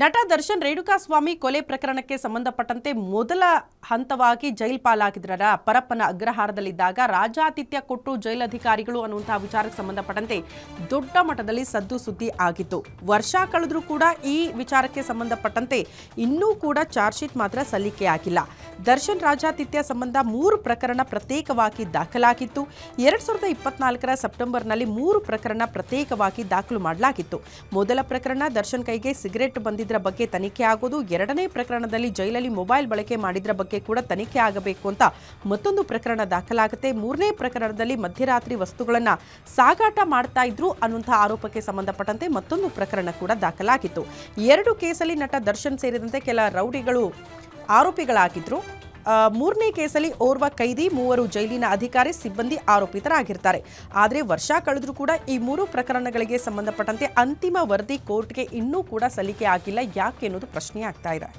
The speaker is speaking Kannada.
ನಟ ದರ್ಶನ್ ರೇಣುಕಾಸ್ವಾಮಿ ಕೊಲೆ ಪ್ರಕರಣಕ್ಕೆ ಸಂಬಂಧಪಟ್ಟಂತೆ ಮೊದಲ ಹಂತವಾಗಿ ಜೈಲ್ ಪಾಲಾಗಿದ್ದರ ಪರಪ್ಪನ ಅಗ್ರಹಾರದಲ್ಲಿದ್ದಾಗ ರಾಜಾತಿಥ್ಯ ಕೊಟ್ಟು ಜೈಲ್ ಅಧಿಕಾರಿಗಳು ಅನ್ನುವಂತಹ ವಿಚಾರಕ್ಕೆ ಸಂಬಂಧಪಟ್ಟಂತೆ ದೊಡ್ಡ ಮಟ್ಟದಲ್ಲಿ ಸದ್ದು ಸುದ್ದಿ ಆಗಿತ್ತು. ವರ್ಷ ಕಳೆದರೂ ಕೂಡ ಈ ವಿಚಾರಕ್ಕೆ ಸಂಬಂಧಪಟ್ಟಂತೆ ಇನ್ನೂ ಕೂಡ ಚಾರ್ಜ್ಶೀಟ್ ಮಾತ್ರ ಸಲ್ಲಿಕೆ ಆಗಿಲ್ಲ. ದರ್ಶನ್ ರಾಜಾತಿಥ್ಯ ಸಂಬಂಧ ಮೂರು ಪ್ರಕರಣ ಪ್ರತ್ಯೇಕವಾಗಿ ದಾಖಲಾಗಿತ್ತು. ಎರಡ್ ಸಾವಿರದ ಇಪ್ಪತ್ನಾಲ್ಕರ ಸೆಪ್ಟೆಂಬರ್ನಲ್ಲಿ ಮೂರು ಪ್ರಕರಣ ಪ್ರತ್ಯೇಕವಾಗಿ ದಾಖಲು ಮಾಡಲಾಗಿತ್ತು. ಮೊದಲ ಪ್ರಕರಣ ದರ್ಶನ್ ಕೈಗೆ ಸಿಗರೆಟ್ ಬಂದಿದ್ರ ಬಗ್ಗೆ ತನಿಖೆ ಆಗೋದು, ಎರಡನೇ ಪ್ರಕರಣದಲ್ಲಿ ಜೈಲಲ್ಲಿ ಮೊಬೈಲ್ ಬಳಕೆ ಮಾಡಿದ್ರ ಬಗ್ಗೆ ಕೂಡ ತನಿಖೆ ಆಗಬೇಕು ಅಂತ ಮತ್ತೊಂದು ಪ್ರಕರಣ ದಾಖಲಾಗುತ್ತೆ. ಮೂರನೇ ಪ್ರಕರಣದಲ್ಲಿ ಮಧ್ಯರಾತ್ರಿ ವಸ್ತುಗಳನ್ನ ಸಾಗಾಟ ಮಾಡ್ತಾ ಇದ್ರು ಅನ್ನುವಂತಹ ಆರೋಪಕ್ಕೆ ಸಂಬಂಧಪಟ್ಟಂತೆ ಮತ್ತೊಂದು ಪ್ರಕರಣ ಕೂಡ ದಾಖಲಾಗಿತ್ತು. ಎರಡು ಕೇಸಲ್ಲಿ ನಟ ದರ್ಶನ್ ಸೇರಿದಂತೆ ಕೆಲ ರೌಡಿಗಳು ಆರೋಪಿಗಳಾಗಿದ್ರು. ಮೂರನೇ ಕೇಸಲ್ಲಿ ಓರ್ವ ಕೈದಿ, ಮೂವರು ಜೈಲಿನ ಅಧಿಕಾರಿ, ಸಿಬ್ಬಂದಿ ಆರೋಪಿತರಾಗಿರ್ತಾರೆ. ಆದರೆ ವರ್ಷ ಕಳೆದರೂ ಕೂಡ ಈ ಮೂರು ಪ್ರಕರಣಗಳಿಗೆ ಸಂಬಂಧಪಟ್ಟಂತೆ ಅಂತಿಮ ವರದಿ ಕೋರ್ಟ್ಗೆ ಇನ್ನೂ ಕೂಡ ಸಲ್ಲಿಕೆ ಆಗಿಲ್ಲ. ಯಾಕೆ ಅನ್ನೋದು ಪ್ರಶ್ನೆ ಆಗ್ತಾ ಇದೆ.